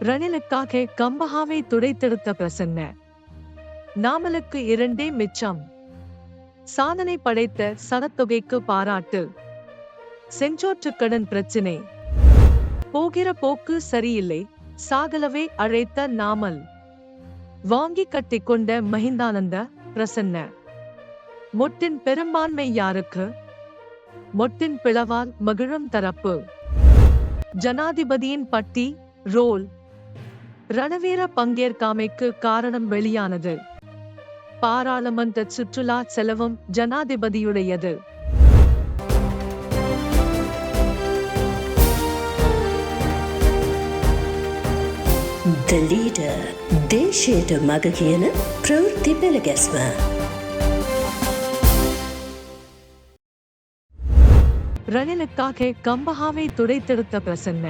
ரணிலுக்காக கம்பஹாவை துடைத்தெடுத்த பிரசன்ன. நாமலுக்கு இரண்டே மிச்சம். சாதனை படைத்த சனத்தொகைக்கு பாராட்டு. செஞ்சோற்றுக்கடன் பிரச்சினை. போகிற போக்கு சரியில்லை. சாகலவே அழைத்த நாமல். வாங்கி கட்டிக்கொண்ட மஹிந்தானந்த பிரசன்ன. மொட்டின் பெரும்பான்மை யாருக்கு? மொட்டின் பிளவால் மகிழும் தரப்பு. ஜனாதிபதியின் பட்டி ரோல். ரணவீர பங்கேற்காமைக்கு காரணம் வெளியானது. பாராளுமன்ற சுற்றுலா செலவும் ஜனாதிபதியுடையது. த லீடர் ದೇಶಿಯಟ ಮಗಗಿಯನ ಪ್ರವೃತ್ತಿ ரணிலுக்காக கம்பஹாவை துடைத்தெடுத்த பிரசன்ன.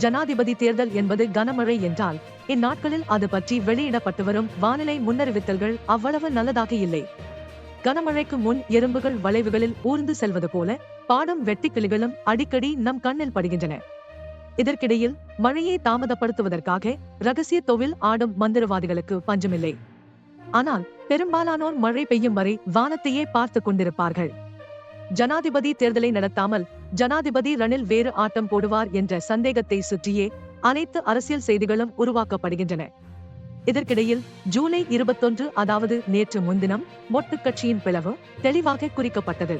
ஜனாதிபதி தேர்தல் என்பது கனமழை என்றால் இந்நாட்களில் அது பற்றி வெளியிடப்பட்டு வரும் வானிலை முன்னறிவித்தல்கள் அவ்வளவு நல்லதாக இல்லை. கனமழைக்கு முன் எறும்புகள் வளைவுகளில் ஊர்ந்து செல்வது போல பாடும் வெட்டிக்கிளிகளும் அடிக்கடி நம் கண்ணில் படுகின்றன. இதற்கிடையில் மழையை தாமதப்படுத்துவதற்காக ரகசிய தொழில் ஆடும் மந்திரவாதிகளுக்கு பஞ்சமில்லை. ஆனால் பெரும்பாலானோர் மழை பெய்யும் வரை வானத்தையே பார்த்துக் கொண்டிருப்பார்கள். ஜனாதிபதி தேர்தலை நடத்தாமல் ஜனாதிபதி ரணில் வேறு ஆட்டம் போடுவார் என்ற சந்தேகத்தை சுற்றியே அனைத்து அரசியல் செய்திகளும் உருவாக்கப்படுகின்றன. இதற்கிடையில் ஜூலை இருபத்தொன்று அதாவது நேற்று முன்தினம் மொட்டு கட்சியின் பிளவு தெளிவாக குறிக்கப்பட்டது.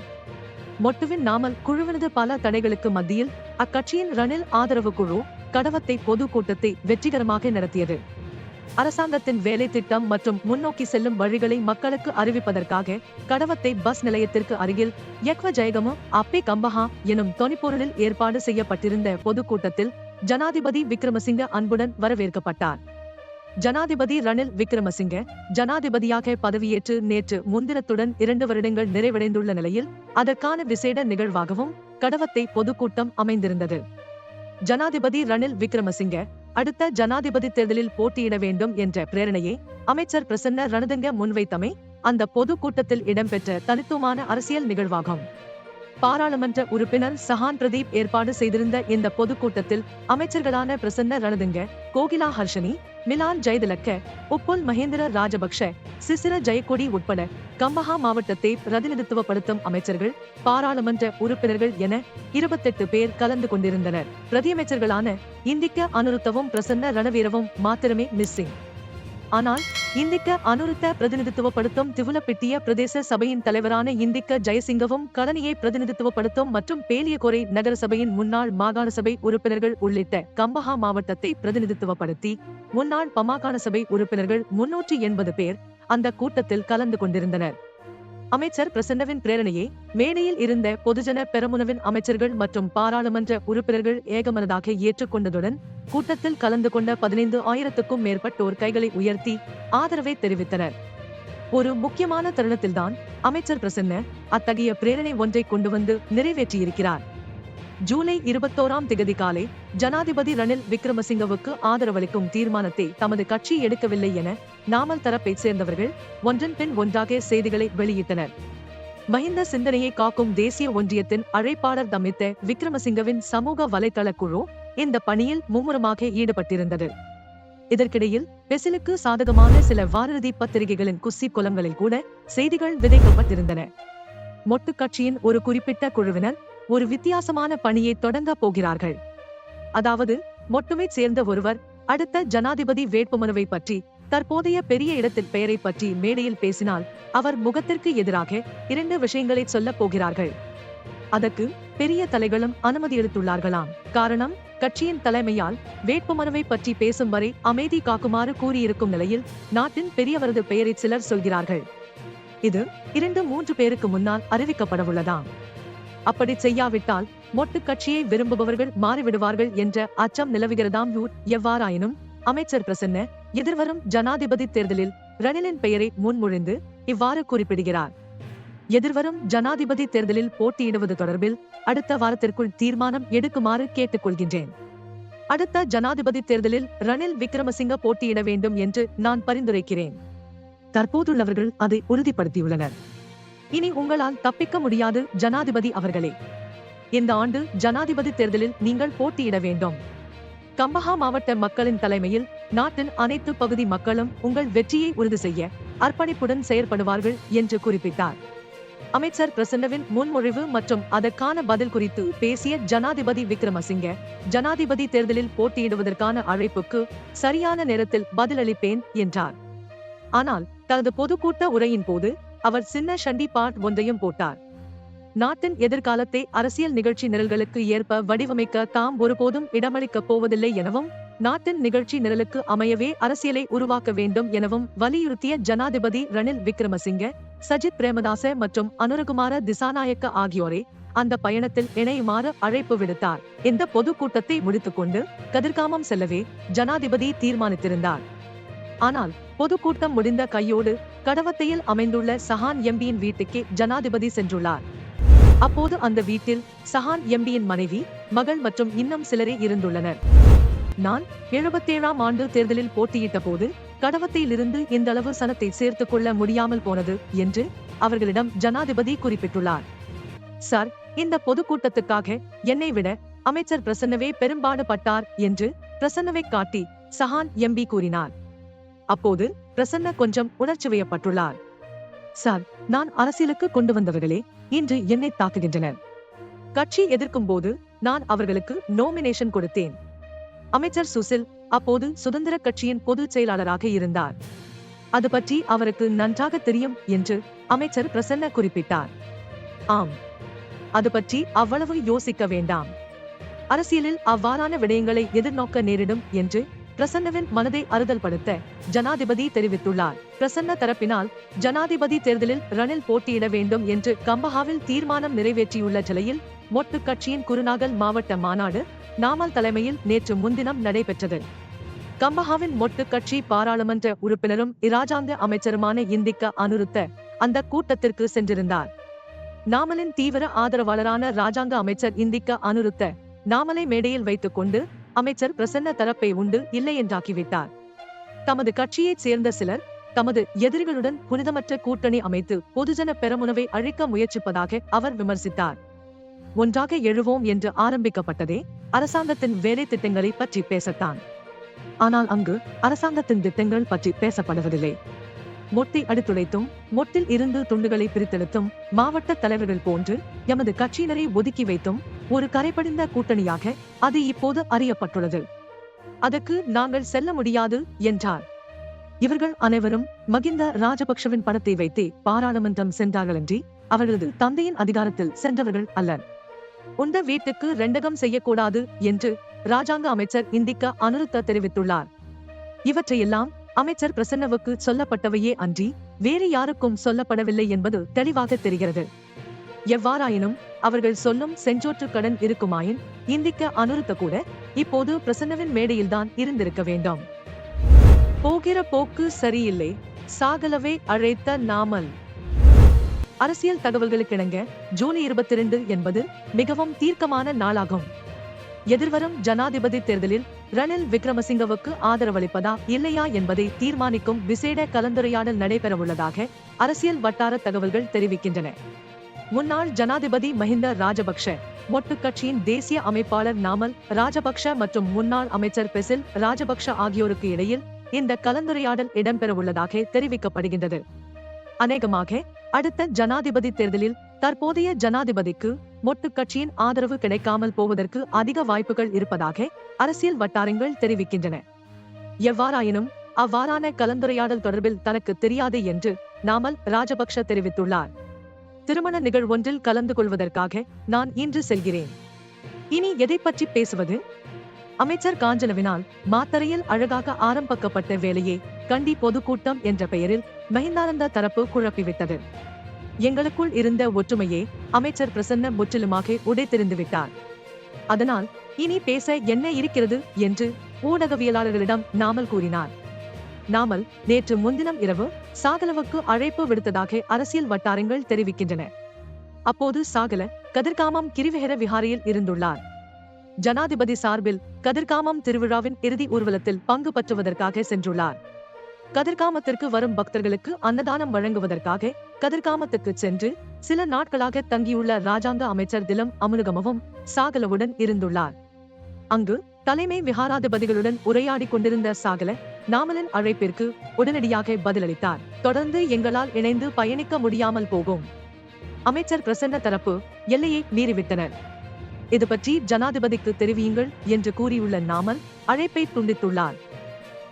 மொட்டுவின் நாமல் குழுவினது பல தடைகளுக்கு மத்தியில் அக்கட்சியின் ரணில் ஆதரவு குழு கடவத்தை பொது கூட்டத்தை வெற்றிகரமாக நடத்தியது. அரசாங்கத்தின் வேலை திட்டம் மற்றும் முன்னோக்கி செல்லும் வழிகளை மக்களுக்கு அறிவிப்பதற்காக கடவத்தை பஸ் நிலையத்திற்கு அருகில் யக்வ ஜெயகமு அப்பே கம்பஹா எனும் தொனிப்பொருளில் ஏற்பாடு செய்யப்பட்டிருந்த பொதுக்கூட்டத்தில் ஜனாதிபதி விக்ரமசிங்க அன்புடன் வரவேற்கப்பட்டார். ஜனாதிபதி ரணில் விக்ரமசிங்க ஜனாதிபதியாக பதவியேற்று நேற்று முன்தினத்துடன் இரண்டு வருடங்கள் நிறைவடைந்துள்ள நிலையில் அதற்கான விசேட நிகழ்வாகவும் கடவத்தை பொதுக்கூட்டம் அமைந்திருந்தது. ஜனாதிபதி ரணில் விக்ரமசிங்க அடுத்த ஜனாதிபதி தேர்தலில் போட்டியிட வேண்டும் என்ற பிரேரணையை அமைச்சர் பிரசன்ன ரணதுங்க முன்வைத்தமை அந்த பொது கூட்டத்தில் இடம்பெற்ற தனித்துவமான அரசியல் நிகழ்வாகும். பாராளுமன்ற உறுப்பினர் சஹான் பிரதீப் ஏற்பாடு செய்திருந்த இந்த பொதுக்கூட்டத்தில் அமைச்சர்களான பிரசன்ன ரணதுங்க கோகிலா ஹர்ஷனி மிலான் ஜெயதிலக்க உப்புல் மகேந்திர ராஜபக்ஷ சிசிர ஜெயக்கொடி உட்பட கம்பஹா மாவட்டத்தை பிரதிநிதித்துவப்படுத்தும் அமைச்சர்கள் பாராளுமன்ற உறுப்பினர்கள் என இருபத்தெட்டு பேர் கலந்து கொண்டிருந்தனர். பிரதியமைச்சர்களான இந்திக்க அனுருத்தவும் பிரசன்ன ரணவீரவும் மாத்திரமே மிஸ்ஸிங். ஆனால் இந்திக்க அனுருத்த பிரதிநிதித்துவப்படுத்தும் திவுலப்பிட்டிய பிரதேச சபையின் தலைவரான இந்திக்க ஜெயசிங்கவும் கலனியை பிரதிநிதித்துவப்படுத்தும் மற்றும் பேலியகொரை நகரசபையின் முன்னாள் மாகாண சபை உறுப்பினர்கள் உள்ளிட்ட கம்பஹா மாவட்டத்தை பிரதிநிதித்துவப்படுத்தி முன்னாள் பமாகாண சபை உறுப்பினர்கள் முன்னூற்றி எண்பது பேர் அந்த கூட்டத்தில் கலந்து கொண்டிருந்தனர். அமைச்சர் பிரசன்னவின் பிரேரணையை மேடையில் இருந்த பொதுஜன பெரமுனவின் அமைச்சர்கள் மற்றும் பாராளுமன்ற உறுப்பினர்கள் ஏகமனதாக ஏற்றுக்கொண்டதுடன் கூட்டத்தில் கலந்து கொண்ட பதினைந்து ஆயிரத்துக்கும் மேற்பட்டோர் கைகளை உயர்த்தி ஆதரவை தெரிவித்தனர். ஒரு முக்கியமான தருணத்தில்தான் அமைச்சர் பிரசன்ன அத்தகைய பிரேரணை ஒன்றை கொண்டு வந்து நிறைவேற்றியிருக்கிறார். ஜூலை இருபத்தோராம் திகதி காலை ஜனாதிபதி ரணில் விக்ரமசிங்கவுக்கு ஆதரவளிக்கும் தீர்மானத்தை தமது கட்சி எடுக்கவில்லை என நாமல் தரப்பைச் சேர்ந்தவர்கள் ஒன்றன் பின் ஒன்றாக செய்திகளை வெளியிட்டனர். மஹிந்த சிந்தனையை காக்கும் தேசிய ஒன்றியத்தின் அழைப்பாளர் தமித்த விக்ரமசிங்கவின் சமூக வலைதள குழு இந்த பணியில் மும்முரமாக ஈடுபட்டிருந்தது. இதற்கிடையில் பெசிலுக்கு சாதகமான சில வாரதி பத்திரிகைகளின் குசி குலங்களில் கூட செய்திகள் விதைக்கப்பட்டிருந்தன. மொட்டு கட்சியின் ஒரு குறிப்பிட்ட குழுவினர் ஒரு வித்தியாசமான பணியை தொடங்க போகிறார்கள். அதாவது மட்டுமே சேர்ந்த ஒருவர் அடுத்த ஜனாதிபதி வேட்புமனுவை பற்றி தற்போதைய பெரிய இடத்தில் பெயரை பற்றி மேடையில் பேசினால் அவர் முகத்திற்கு எதிராக இரண்டு விஷயங்களை சொல்லப் போகிறார்கள். அதற்கு பெரிய தலைகளும் அனுமதி அளித்துள்ளார்களாம் காரணம் கட்சியின் தலைமையால் வேட்புமனுவை பற்றி பேசும் வரை அமைதி காக்குமாறு கூறியிருக்கும் நிலையில் நாட்டின் பெரியவரது பெயரை சிலர் சொல்கிறார்கள். இது இரண்டு மூன்று பேருக்கு முன்னால் அறிவிக்கப்படவுள்ளதாம். அப்படி செய்யாவிட்டால் மொட்டு கட்சியை விரும்புபவர்கள் மாறிவிடுவார்கள் என்ற அச்சம் நிலவுகிறதாம் யூர். எவ்வாறாயினும் அமைச்சர் பிரசன்ன எதிர்வரும் ஜனாதிபதி தேர்தலில் ரணிலின் பெயரை முன்மொழிந்து இவ்வாறு குறிப்பிடுகிறார். எதிர்வரும் ஜனாதிபதி தேர்தலில் போட்டியிடுவது தொடர்பில் அடுத்த வாரத்திற்குள் தீர்மானம் எடுக்குமாறு கேட்டுக்கொள்கின்றேன். அடுத்த ஜனாதிபதி தேர்தலில் ரணில் விக்ரமசிங்க போட்டியிட வேண்டும் என்று நான் பரிந்துரைக்கிறேன். தற்போதுள்ளவர்கள் அதை உறுதிப்படுத்தியுள்ளனர். இனி உங்களால் தப்பிக்க முடியாது ஜனாதிபதி அவர்களே. இந்த ஆண்டு ஜனாதிபதி தேர்தலில் நீங்கள் போட்டியிட வேண்டும். கம்பஹா மாவட்ட மக்களின் தலைமையில் நாட்டின் அனைத்து பகுதி மக்களும் உங்கள் வெற்றியை உறுதி செய்ய அர்ப்பணிப்புடன் செயற்படுவார்கள் என்று குறிப்பிட்டார். அமைச்சர் பிரசன்னவின் முன்மொழிவு மற்றும் அதற்கான பதில் குறித்து பேசிய ஜனாதிபதி விக்ரமசிங்க ஜனாதிபதி தேர்தலில் போட்டியிடுவதற்கான அழைப்புக்கு சரியான நேரத்தில் பதிலளிப்பேன் என்றார். ஆனால் தனது பொதுக்கூட்ட உரையின் போது அவர் சின்ன ஷண்டி பாட் ஒன்றையும் போட்டார். நாட்டின் எதிர்காலத்தை அரசியல் நிகழ்ச்சி நிரல்களுக்கு ஏற்ப வடிவமைக்க தாம் ஒருபோதும் இடமளிக்கப் போவதில்லை எனவும் நாட்டின் நிகழ்ச்சி நிரலுக்கு அமையவே அரசியலை உருவாக்க வேண்டும் எனவும் வலியுறுத்திய ஜனாதிபதி ரணில் விக்ரமசிங்க சஜித் பிரேமதாச மற்றும் அனுரகுமார திசாநாயக்க ஆகியோரை அந்த பயணத்தில் இணையுமாறு அழைப்பு விடுத்தார். இந்த பொதுக்கூட்டத்தை முடித்துக்கொண்டு கதிர்காமம் செல்லவே ஜனாதிபதி தீர்மானித்திருந்தார். ஆனால் பொதுக்கூட்டம் முடிந்த கையோடு கடவத்தையில் அமைந்துள்ள சஹான் எம்பியின் வீட்டுக்கே ஜனாதிபதி சென்றுள்ளார். அப்போது அந்த வீட்டில் சஹான் எம்பியின் மனைவி மகள் மற்றும் இன்னும் சிலரே இருந்துள்ளனர். நான் எழுபத்தேழாம் ஆண்டு தேர்தலில் போட்டியிட்ட போது கடவத்தையிலிருந்து இந்த அளவு சனத்தை சேர்த்துக் கொள்ள முடியாமல் போனது என்று அவர்களிடம் ஜனாதிபதி குறிப்பிட்டுள்ளார். சார் இந்த பொதுக்கூட்டத்துக்காக என்னை விட அமைச்சர் பிரசன்னவே பெரும்பாடு பட்டார் என்று பிரசன்னவை காட்டி சஹான் எம்பி கூறினார். அப்போது பிரசன்ன கொஞ்சம் உணர்ச்சிவயப்பட்டுள்ளார் சார் நான் அரசியலுக்கு கொண்டு வந்தவர்களே இன்று என்னை தாக்குகின்றனர். கட்சி எதிர்க்கும் போது நான் அவர்களுக்கு நோமினேஷன் கொடுத்தேன். அமைச்சர் சுசில் அப்போது சுதந்திர கட்சியின் பொதுச் செயலாளராக இருந்தார். அது பற்றி அவருக்கு நன்றாக தெரியும் என்று அமைச்சர் பிரசன்ன குறிப்பிட்டார். ஆம். அது பற்றி அவ்வளவு யோசிக்க வேண்டாம். அரசியலில் அவ்வாறான விடயங்களை எதிர்நோக்க நேரிடும் என்று பிரசன்னவின் மனதை அறுதல் படுத்த ஜனாதிபதி தெரிவித்துள்ளார். பிரசன்ன தரப்பினால் ஜனாதிபதி தேர்தலில் ரணில் போட்டியிட வேண்டும் என்று கம்பஹாவில் தீர்மானம் நிறைவேற்றியுள்ள நிலையில் மொட்டு கட்சியின் குருநாகல் மாவட்ட மாநாடு நாமல் தலைமையில் நேற்று முன்தினம் நடைபெற்றது. கம்பஹாவின் மொட்டு கட்சி பாராளுமன்ற உறுப்பினரும் இராஜாங்க அமைச்சருமான இந்திக்க அனுருத்த அந்த கூட்டத்திற்கு சென்றிருந்தார். நாமலின் தீவிர ஆதரவாளரான ராஜாங்க அமைச்சர் இந்திக்க அனுருத்த நாமலை மேடையில் வைத்துக் கொண்டு அமைச்சர் பிரசன்ன தரப்பை உண்டு இல்லை என்றாக்கிவிட்டார். தமது கட்சியைச் சேர்ந்த சிலர் தமது எதிரிகளுடன் புனிதமற்ற கூட்டணி அமைத்து பொதுஜன பெரமுனவை அழிக்க முயற்சிப்பதாக அவர் விமர்சித்தார். ஒன்றாக எழுவோம் என்று ஆரம்பிக்கப்பட்டதே அரசாங்கத்தின் வேலை திட்டங்களை பற்றி பேசத்தான். ஆனால் அங்கு அரசாங்கத்தின் திட்டங்கள் பற்றி பேசப்படுவதில்லை. மொட்டை அடித்துடைத்தும் மொட்டில் இருந்து துண்டுகளை பிரித்தெடுத்தும் மாவட்ட தலைவர்கள் போன்று எமது கட்சியினரை ஒதுக்கி வைத்தும் ஒரு கரைபடிந்த கூட்டணியாக அது இப்போது அறியப்பட்டுள்ளது. அதற்கு நாங்கள் செல்ல முடியாது என்றார். இவர்கள் அனைவரும் மகிந்த ராஜபக்ஷவின் படத்தை வைத்தே பாராளுமன்றம் சென்றார்களன்றி அவர்களது தந்தையின் அதிகாரத்தில் சென்றவர்கள் அல்லர். உந்த வீட்டுக்கு ரெண்டகம் செய்யக்கூடாது என்று ராஜாங்க அமைச்சர் இந்திக்க அனுருத்த தெரிவித்துள்ளார். இவற்றையெல்லாம் அமைச்சர் பிரசன்னவுக்கு சொல்லப்பட்டவையே அன்றி வேறு யாருக்கும் சொல்லப்படவில்லை என்பது தெளிவாக தெரிகிறது. எவ்வாறாயினும் அவர்கள் சொல்லும் செஞ்சோற்று கடன் இருக்குமாயின் இந்திக்க அனுருத்த கூட இப்போது பிரசன்னவின் மேடையில்தான் இருந்திருக்க வேண்டும். போகிற போக்கு சரியில்லை. சாகலவே அழைத்த நாமல். அரசியல் தகவல்களுக்கிணங்க ஜூன் இருபத்தி இரண்டு என்பது மிகவும் தீர்க்கமான நாளாகும். எதிர்வரும் ஜனாதிபதி தேர்தலில் ரணில் விக்ரமசிங்கவுக்கு ஆதரவளிப்பதா இல்லையா என்பதை தீர்மானிக்கும் விசேட கலந்துரையாடல் நடைபெறவுள்ளதாக அரசியல் வட்டார தகவல்கள் தெரிவிக்கின்றன. முன்னாள் ஜனாதிபதி மஹிந்த ராஜபக்ஷ ஒட்டு கட்சியின் தேசிய அமைப்பாளர் நாமல் ராஜபக்ஷ மற்றும் முன்னாள் அமைச்சர் பெசில் ராஜபக்ஷ ஆகியோருக்கு இடையில் இந்த கலந்துரையாடல் இடம்பெறவுள்ளதாக தெரிவிக்கப்படுகின்றது. அநேகமாக அடுத்த ஜனாதிபதி தேர்தலில் தற்போதைய ஜனாதிபதிக்கு மொட்டு கட்சியின் ஆதரவு கிடைக்காமல் போவதற்கு அதிக வாய்ப்புகள் இருப்பதாக அரசியல் வட்டாரங்கள் தெரிவிக்கின்றன. எவ்வாறாயினும் அவ்வாறான கலந்துரையாடல் தொடர்பில் தனக்கு தெரியாது என்று நாமல் ராஜபக்ஷ தெரிவித்துள்ளார். திருமண நிகழ்வொன்றில் கலந்து கொள்வதற்காக நான் இன்று செல்கிறேன். இனி எதை பற்றி பேசுவது? அமைச்சர் காஞ்சனவினால் மாத்தரையில் அழகாக ஆரம்பிக்கப்பட்ட வேலையே கண்டி பொதுக்கூட்டம் என்ற பெயரில் மஹிந்தானந்த தரப்பு குழப்பிவிட்டது. எங்களுக்குள் இருந்த ஒற்றுமையே அமைச்சர் பிரசன்ன முற்றிலுமாக உடைத்திருந்து விட்டார் அதனால் இனி பேச என்ன இருக்கிறது? என்று ஊடகவியலாளர்களிடம் நாமல் கூறினார். நாமல் நேற்று முன்தினம் இரவு சாகலவுக்கு அழைப்பு விடுத்ததாக அரசியல் வட்டாரங்கள் தெரிவிக்கின்றன. அப்போது சாகல கதிர்காமம் கிரிவிகர விஹாரியில் இருந்துள்ளார். ஜனாதிபதி சார்பில் கதிர்காமம் திருவிழாவின் இறுதி ஊர்வலத்தில் பங்கு பற்றுவதற்காக சென்றுள்ளார். கதிர்காமத்திற்கு வரும் பக்தர்களுக்கு அன்னதானம் வழங்குவதற்காக கதிர்காமத்துக்கு சென்று சில நாட்களாக தங்கியுள்ள ராஜாங்க அமைச்சர் திலம் அமுருகமவும் சாகலவுடன் இருந்துள்ளார். அங்கு தலைமை விகாராதிபதிகளுடன் உரையாடிக் கொண்டிருந்த சாகல நாமலின் அழைப்பிற்கு உடனடியாக பதிலளித்தார். தொடர்ந்து எங்களால் இணைந்து பயணிக்க முடியாமல் போகும். அமைச்சர் பிரசன்ன தரப்பு எல்லையை மீறிவிட்டனர். இது பற்றி ஜனாதிபதிக்கு தெரிவியுங்கள் என்று கூறியுள்ள நாமல் அழைப்பை துண்டித்துள்ளார்.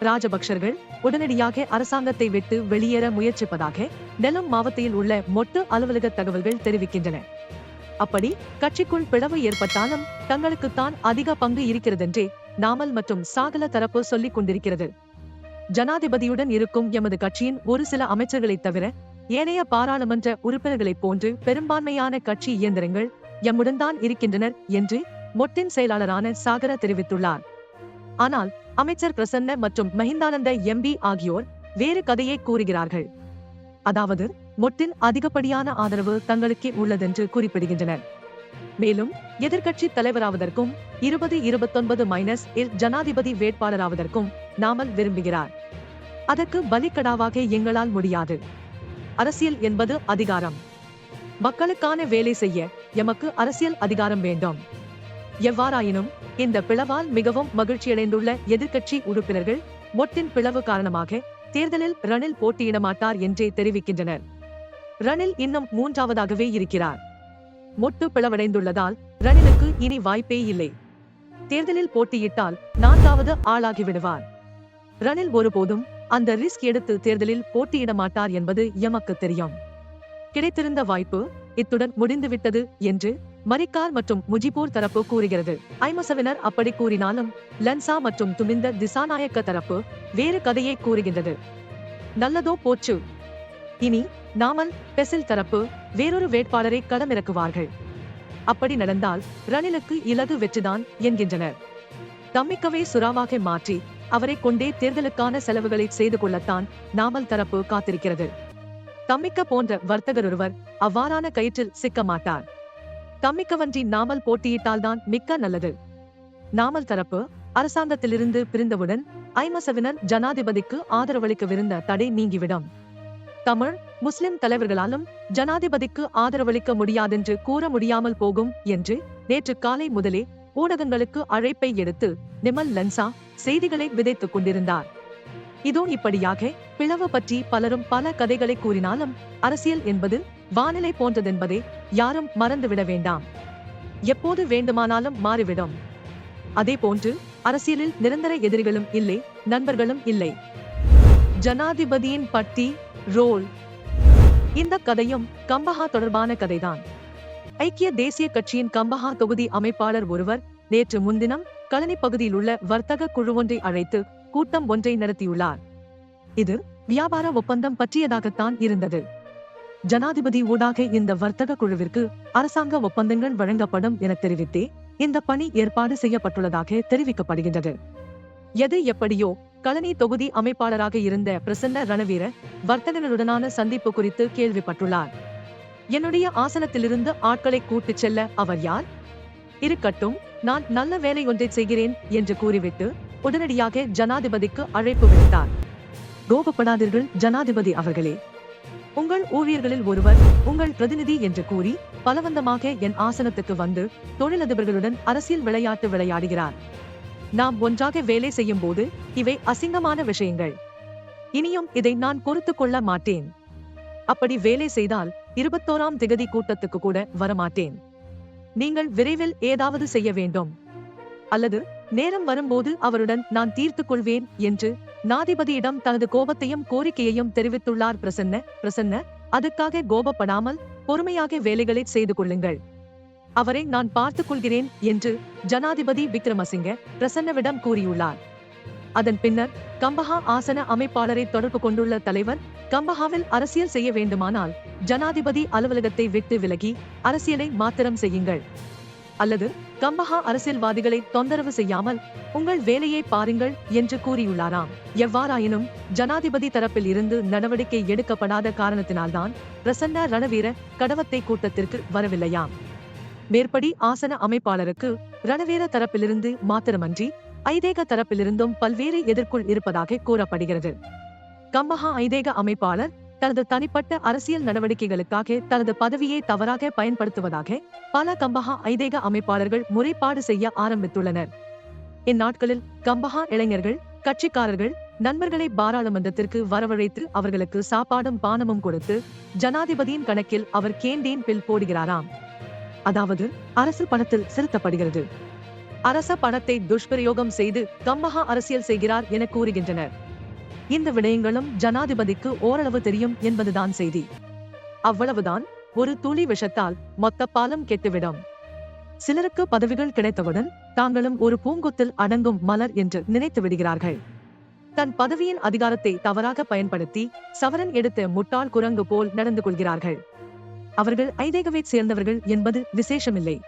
ராஜபக்சர்கள் உடனடியாக அரசாங்கத்தை விட்டு வெளியேற முயற்சிப்பதாக நெல்லம் மாவட்டத்தில் உள்ள மொட்டு அலுவலக தகவல்கள் தெரிவிக்கின்றன. அப்படி கட்சிக்குள் பிளவு ஏற்பட்டாலும் தங்களுக்குத்தான் அதிக பங்கு இருக்கிறதென்றே நாமல் மற்றும் சாகல தரப்பு சொல்லிக் கொண்டிருக்கிறது. ஜனாதிபதியுடன் இருக்கும் எமது கட்சியின் ஒரு சில அமைச்சர்களைத் தவிர ஏனைய பாராளுமன்ற உறுப்பினர்களைப் போன்று பெரும்பான்மையான கட்சி இயந்திரங்கள் எம்முடன் தான் இருக்கின்றனர் என்று மொட்டின் செயலாளரான சாகர தெரிவித்துள்ளார். ஆனால் அமைச்சர் பிரசன்ன மற்றும் மஹிந்தானந்த எம்பி ஆகியோர் வேறு கதையை கூறுகிறார்கள். அதாவது மொட்டின் அதிகப்படியான ஆதரவு தங்களுக்கே உள்ளதென்று குறிப்பிடுகின்றனர். மேலும் எதிர்கட்சி தலைவராவதற்கும் இருபது இருபத்தொன்பது மைனஸ் இல் ஜனாதிபதி வேட்பாளராவதற்கும் நாமல் விரும்புகிறார். அதற்கு பலிக்கடாவாக எங்களால் முடியாது. அரசியல் என்பது அதிகாரம். மக்களுக்கான வேலை செய்ய எமக்கு அரசியல் அதிகாரம் வேண்டும். எவ்வாறாயினும் இந்த பிளவால் மிகவும் மகிழ்ச்சியடைந்துள்ள எதிர்க்கட்சி உறுப்பினர்கள் மொட்டின் பிளவு காரணமாக தேர்தலில் ரணில் போட்டியிட மாட்டார் என்றே தெரிவிக்கின்றனர். ரணில் இன்னும் மூன்றாவதாகவே இருக்கிறார். மொட்டு பிளவடைந்துள்ளதால் ரணிலுக்கு இனி வாய்ப்பே இல்லை. தேர்தலில் போட்டியிட்டால் நான்காவது ஆளாகி விடுவார் ரணில் ஒருபோதும் அந்த ரிஸ்க் எடுத்து தேர்தலில் போட்டியிட மாட்டார் என்பது எமக்கு தெரியும். கிடைத்திருந்த வாய்ப்பு இத்துடன் முடிந்துவிட்டது என்று மரிக்கார் மற்றும் முஜிபூர் தரப்பு கூறுகிறது. ஐமசவினர் அப்படி கூறினாலும் லன்சா மற்றும் துமிந்த திசாநாயக்க தரப்பு வேறு கதையை கூறுகின்றது. நல்லதோ போச்சு. இனி நாமன் பெசில் தரப்பு வேறொரு வேட்பாளரை களமிறக்குவார்கள். அப்படி நடந்தால் ரணிலுக்கு இலகு வெற்றிதான் என்கின்றனர். தம்மிக்கவே சுறாவாக மாற்றி அவரை கொண்டே தேர்தலுக்கான செலவுகளை செய்து கொள்ளத்தான் நாமல் தரப்பு காத்திருக்கிறது. தம்மிக்க போன்ற வர்த்தகர் ஒருவர் அவ்வாறான கயிற்றில் சிக்க மாட்டார். தம்மிக்கவன்றி நாமல் போட்டியிட்டால்தான் மிக்க நல்லது. நாமல் தரப்பு அரசாங்கத்திலிருந்து பிரிந்தவுடன் ஐமசவினர் ஜனாதிபதிக்கு ஆதரவளிக்கவிருந்த தடை நீங்கிவிடும். தமிழ் முஸ்லிம் தலைவர்களாலும் ஜனாதிபதிக்கு ஆதரவளிக்க முடியாதென்று கூற முடியாமல் போகும் என்று நேற்று காலை முதலே ஊடகங்களுக்கு அழைப்பை எடுத்து நிமல் லன்சா செய்திகளை விதைத்துக் கொண்டிருந்தார். இதோ இப்படியாக பிளவு பற்றி பலரும் பல கதைகளை கூறினாலும் அரசியல் என்பது வானிலை போன்றதென்பதை யாரும் மறந்துவிட வேண்டாம். எப்போது வேண்டுமானாலும் மாறிவிடும். அதே போன்று அரசியலில் நிரந்தர எதிரிகளும் இல்லை நண்பர்களும் இல்லை. ஜனாதிபதியின் பட்டி ரோல். இந்த கதையும் கம்பஹா தொடர்பான கதைதான். ஐக்கிய தேசிய கட்சியின் கம்பஹா தொகுதி அமைப்பாளர் ஒருவர் நேற்று முன்தினம் கழனி பகுதியில் உள்ள வர்த்தக குழு ஒன்றை அழைத்து கூட்டம் ஒன்றை நடத்தியுள்ளார். இது வியாபார ஒப்பந்தம் பற்றியதாகத்தான் இருந்தது. ஜனாதிபதி ஊடாக இந்த வர்த்தக குழுவிற்கு அரசாங்க ஒப்பந்தங்கள் வழங்கப்படும் என தெரிவித்தே இந்த பணி ஏற்பாடு செய்யப்பட்டுள்ளதாக தெரிவிக்கப்படுகின்றது. எது எப்படியோ கழனி தொகுதி அமைப்பாளராக இருந்த பிரசன்ன ரணவீர வர்த்தகர்களுடனான சந்திப்பு குறித்து கேள்விப்பட்டுள்ளார். என்னுடைய ஆசனத்திலிருந்து ஆட்களை கூட்டிச் செல்ல அவர் யார்? இருக்கட்டும் நான் நல்ல வேலை ஒன்றை செய்கிறேன் என்று கூறிவிட்டு உடனடியாக ஜனாதிபதிக்கு அழைப்பு விடுத்தார். கோபப்படாதீர்கள் ஜனாதிபதி அவர்களே. உங்கள் ஊழியர்களில் ஒருவர் உங்கள் பிரதிநிதி என்று கூறி பலவந்தமாக என் ஆசனத்துக்கு வந்து தொழிலதிபர்களுடன் அரசியல் விளையாட்டு விளையாடுகிறார். நாம் ஒன்றாக வேலை செய்யும் போது இவை அசிங்கமான விஷயங்கள். இனியும் இதை நான் பொறுத்துக் கொள்ள மாட்டேன். அப்படி வேலை செய்தால் இருபத்தோராம் திகதி கூட்டத்துக்கு கூட வரமாட்டேன். நீங்கள் விரைவில் ஏதாவது செய்ய வேண்டும். அல்லது நேரம் வரும்போது அவருடன் நான் தீர்த்துக் கொள்வேன் என்று நாதிபதியிடம் தனது கோபத்தையும் கோரிக்கையையும் தெரிவித்துள்ளார் பிரசன்ன. பிரசன்ன அதுக்காக கோபப்படாமல் பொறுமையாக வேலைகளை செய்து கொள்ளுங்கள். அவரை நான் பார்த்துக் கொள்கிறேன் என்று ஜனாதிபதி விக்ரமசிங்க பிரசன்னவிடம் கூறியுள்ளார். அதன் பின்னர் கம்பஹா ஆசன அமைப்பாளரை தொடர்பு கொண்டுள்ள தலைவர் கம்பஹாவில் அரசியல் செய்ய வேண்டுமானால் ஜனாதிபதி அலுவலகத்தை விட்டு விலகி அரசியலை மாத்திரம் செய்யுங்கள். அல்லது கம்பஹா அரசியல்வாதிகளை தொந்தரவு செய்யாமல் உங்கள் வேலையை பாருங்கள் என்று கூறியுள்ளாராம். எவ்வாறாயினும் ஜனாதிபதி தரப்பில் இருந்து நடவடிக்கை எடுக்கப்படாத காரணத்தினால்தான் பிரசன்ன ரணவீர கடவத்தை கூட்டத்திற்கு வரவில்லையாம். மேற்படி ஆசன அமைப்பாளருக்கு ரணவீர தரப்பிலிருந்து மாத்திரமன்றி ஐதேக தரப்பிலிருந்தும் பல்வேறு எதிர்க்குள் இருப்பதாக கூறப்படுகிறது. கம்பஹா ஐதேக அமைப்பாளர் தனது தனிப்பட்ட அரசியல் நடவடிக்கைகளுக்காக தனது பதவியை தவறாக பயன்படுத்துவதாக பல கம்பஹா ஐதேக அமைப்பாளர்கள் முறைப்பாடு செய்ய ஆரம்பித்துள்ளனர். இந்நாட்களில் கம்பஹா இளைஞர்கள் கட்சிக்காரர்கள் நண்பர்களை பாராளுமன்றத்திற்கு வரவழைத்து அவர்களுக்கு சாப்பாடும் பானமும் கொடுத்து ஜனாதிபதியின் கணக்கில் அவர் கேண்டீன் பில் போடுகிறாராம். அதாவது அரசு பணத்தில் செலுத்தப்படுகிறது. அரச பணத்தை துஷ்பிரயோகம் செய்து கம்மகா அரசியல் செய்கிறார் என கூறுகின்றனர். இந்த விடயங்களும் ஜனாதிபதிக்கு ஓரளவு தெரியும் என்பதுதான் செய்தி. அவ்வளவுதான் ஒரு துளி விஷத்தால் மொத்த பாலம் கெட்டுவிடும். சிலருக்கு பதவிகள் கிடைத்தவுடன் தாங்களும் ஒரு பூங்கொத்தில் அடங்கும் மலர் என்று நினைத்து விடுகிறார்கள். தன் பதவியின் அதிகாரத்தை தவறாக பயன்படுத்தி சவரன் எடுத்த முட்டாள் குரங்கு போல் நடந்து கொள்கிறார்கள். அவர்கள் ஐதேகவைச் சேர்ந்தவர்கள் என்பது விசேஷமில்லை.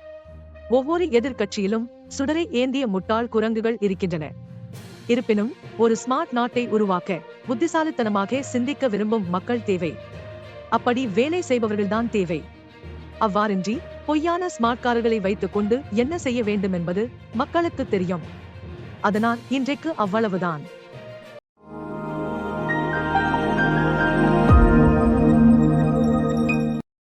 ஒவ்வொரு எதிர்க்கட்சியிலும் சுடரை ஏந்திய முட்டாள் குரங்குகள் இருக்கின்றன. இருப்பினும் ஒரு ஸ்மார்ட் நாட்டை உருவாக்க புத்திசாலித்தனமாக சிந்திக்க விரும்பும் மக்கள் தேவை. அப்படி வேலை செய்பவர்கள்தான் தேவை. அவ்வாறின்றி பொய்யான ஸ்மார்ட் கார்களை வைத்துக் கொண்டு என்ன செய்ய வேண்டும் என்பது மக்களுக்கு தெரியும். அதனால் இன்றைக்கு அவ்வளவுதான்.